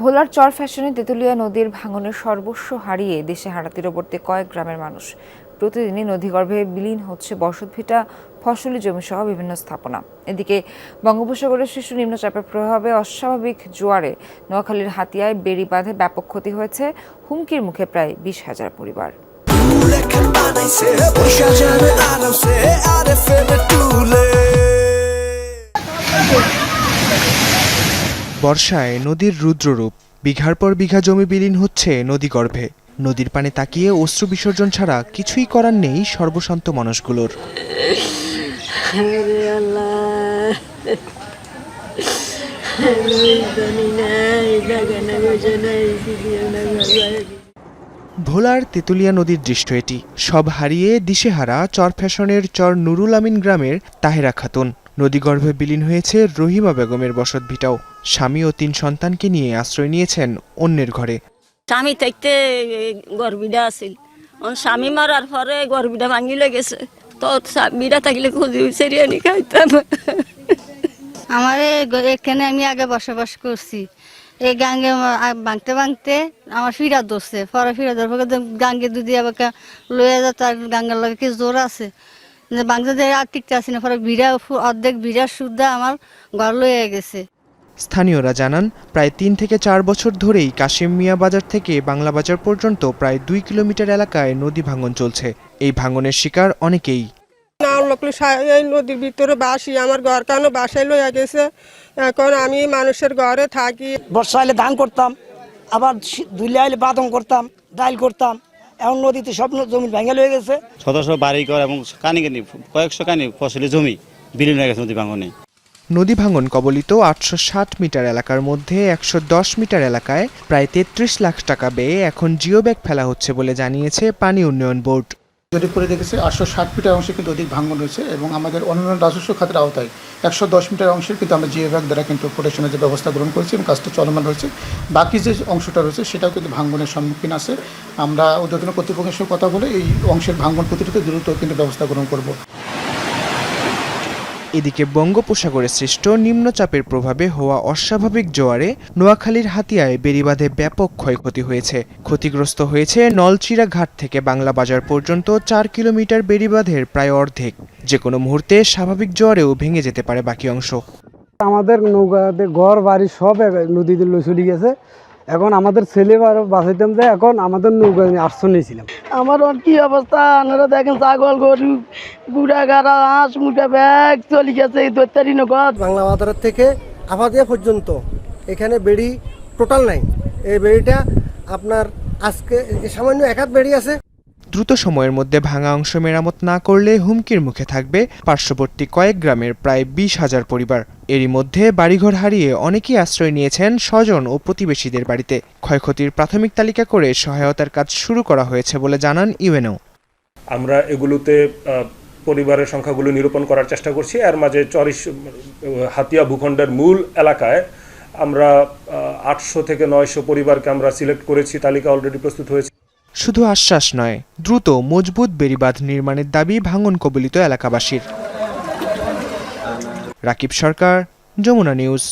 ভোলার চর ফ্যাশনে তেঁতুলিয়া নদীর ভাঙনের সর্বস্ব হারিয়ে দেশে হারা তীরবর্তী কয়েক গ্রামের মানুষ। প্রতিদিনই নদীগর্ভে বিলীন হচ্ছে বসতভিটা ফসলি জমি সহ বিভিন্ন স্থাপনা। এদিকে বঙ্গোপসাগরের শিশু নিম্নচাপের প্রভাবে অস্বাভাবিক জোয়ারে নোয়াখালীর হাতিয়ায় বেড়ি বাঁধে ব্যাপক ক্ষতি হয়েছে হুমকির মুখে প্রায় বিশ হাজার পরিবার। বর্ষায় নদীর রুদ্ররূপ, বিঘার পর বিঘা জমি বিলীন হচ্ছে নদীগর্ভে। নদীর পানে তাকিয়ে অশ্রু বিসর্জন ছাড়া কিছুই করার নেই সর্বশান্ত মানুষগুলোর ভোলার তেঁতুলিয়া নদীর দৃশ্য এটি। সব হারিয়ে দিশেহারা চর ফ্যাশনের চর নুরুল আমিন গ্রামের তাহেরা খাতুন। নদীগর্ভে বিলীন হয়েছে রহিমা বেগমের বসত ভিটাও। স্বামী ও তিন সন্তানকে নিয়ে আশ্রয় নিয়েছেন অন্যের ঘরে। স্বামী থাকতে গর্বিটা আছিল। স্বামী মারার পরে গর্বিটা ভাঙি লেগেছে তো স্বামীটা থাকলে খুঁজি সেরিয়ানি খাইতাম। আমার এখানে আমি আগে বসবাস করছি। এই গাঙ্গে ভাঙতে ভাঙতে আমার ফিরা ধরছে পরে ফিরা ধর পরে গাঙ্গে দুদি আবার লয়ে যা তার গাঙ্গার লগে কি জোর আছে? যে ভাঙতে দিয়ে আর টিকতে আসি না পরে ভিড়া ফু- অর্ধেক ভিড়া সুদ্ধা আমার ঘর লয়ে গেছে। স্থানীয়রা জানান প্রায় তিন থেকে চার বছর ধরেই কাশিম মিয়া বাজার থেকে বাংলা বাজার পর্যন্ত প্রায় দুই কিলোমিটার এলাকায় নদী ভাঙন চলছে। এই ভাঙনের শিকার অনেকেই। এই নদীর ভিতরে বাসি আমার ঘর কেন বাসায় লইয়া গেছে? এখন আমি মানুষের ঘরে থাকি। বর্ষা এলে ধান করতাম আবার ধুলে আইলে বাদম করতাম ডাইল করতাম। এখন নদীতে সব জমি ভেঙে লয়ে গেছে। শত শত বাড়িঘর এবং কানি কানি কয়েকশো কানি ফসলি জমি বিলীন হয়ে গেছে নদী ভাঙনে। নদী ভাঙন কবলিত আটশো ষাট মিটার এলাকার মধ্যে একশো দশ মিটার এলাকায় প্রায় তেত্রিশ লাখ টাকা ব্যয়ে এখন জিও ব্যাগ ফেলা হচ্ছে বলে জানিয়েছে পানি উন্নয়ন বোর্ড। জরিপ করে দেখেছে, আটশো ষাট মিটার অংশে কিন্তু অধিক ভাঙন রয়েছে এবং আমাদের অন্যান্য রাজস্ব খাতের আওতায় একশো দশ মিটার অংশের কিন্তু আমরা জিও ব্যাগ দ্বারা কিন্তু প্রোটেকশনের যে ব্যবস্থা গ্রহণ করেছি এবং কাজটা চলমান রয়েছে। বাকি যে অংশটা রয়েছে, সেটাও কিন্তু ভাঙনের সম্মুখীন আছে। আমরা উদ্যোতন কর্তৃপক্ষের সঙ্গে কথা বলে এই অংশের ভাঙন প্রতিরোধে দ্রুত কিন্তু ব্যবস্থা গ্রহণ করব। এদিকে বঙ্গোপসাগরে সৃষ্ট নিম্নচাপের প্রভাবে হওয়া অস্বাভাবিক জোয়ারে নোয়াখালীর হাতিয়ায় বেড়িবাঁধে ব্যাপক ক্ষয়ক্ষতি হয়েছে। ক্ষতিগ্রস্ত হয়েছে নলচিরা ঘাট থেকে বাংলা বাজার পর্যন্ত চার কিলোমিটার বেড়িবাঁধের প্রায় অর্ধেক। যে কোনো মুহূর্তে স্বাভাবিক জোয়ারেও ভেঙে যেতে পারে বাকি অংশ। আমাদের নৌকাতে ঘর, বাড়ি সব নদীতে চলে গেছে। এখন আমাদের ছেলে আর বাঁচাইতাম যে এখন আমাদের নৌকা আমি আটশো নিয়েছিলাম। আমার কি অবস্থা? আপনারা দেখেন ছাগল গরু বুড়া গাড়া হাঁস মুটা ব্যাগ চলে গেছে এই দৈত্যারি নগদ বাংলা বাজারের থেকে আফাদিয়া পর্যন্ত এখানে বেড়ি টোটাল নাই। এই বেড়িটা আপনার আজকে সামান্য এক হাত বেড়ি আছে। দ্রুত সময়ের মধ্যে ভাঙা অংশ মেরামত না করলে হুমকির মুখে থাকবে পার্শ্ববর্তী কয়েক গ্রামের প্রায় বিশ হাজার পরিবার। এরই মধ্যে বাড়িঘর হারিয়ে অনেকেই আশ্রয় নিয়েছেন স্বজন ও প্রতিবেশীদের বাড়িতে। ক্ষয়ক্ষতির প্রাথমিক তালিকা করে সহায়তার কাজ শুরু করা হয়েছে বলে জানান ইউএনও। আমরা এগুলোতে পরিবারের সংখ্যাগুলো নিরূপণ করার চেষ্টা করছি। এর মাঝে চরিশ, হাতিয়া ভূখণ্ডের মূল এলাকায় আমরা আটশো থেকে নয়শো পরিবারকে আমরা সিলেক্ট করেছি। তালিকা অলরেডি প্রস্তুত হয়েছে। শুধু আশ্বাস নয়, দ্রুত মজবুত বেড়িবাঁধ নির্মাণের দাবি ভাঙন কবলিত এলাকাবাসীর। রাকিব সরকার, যমুনা নিউজ।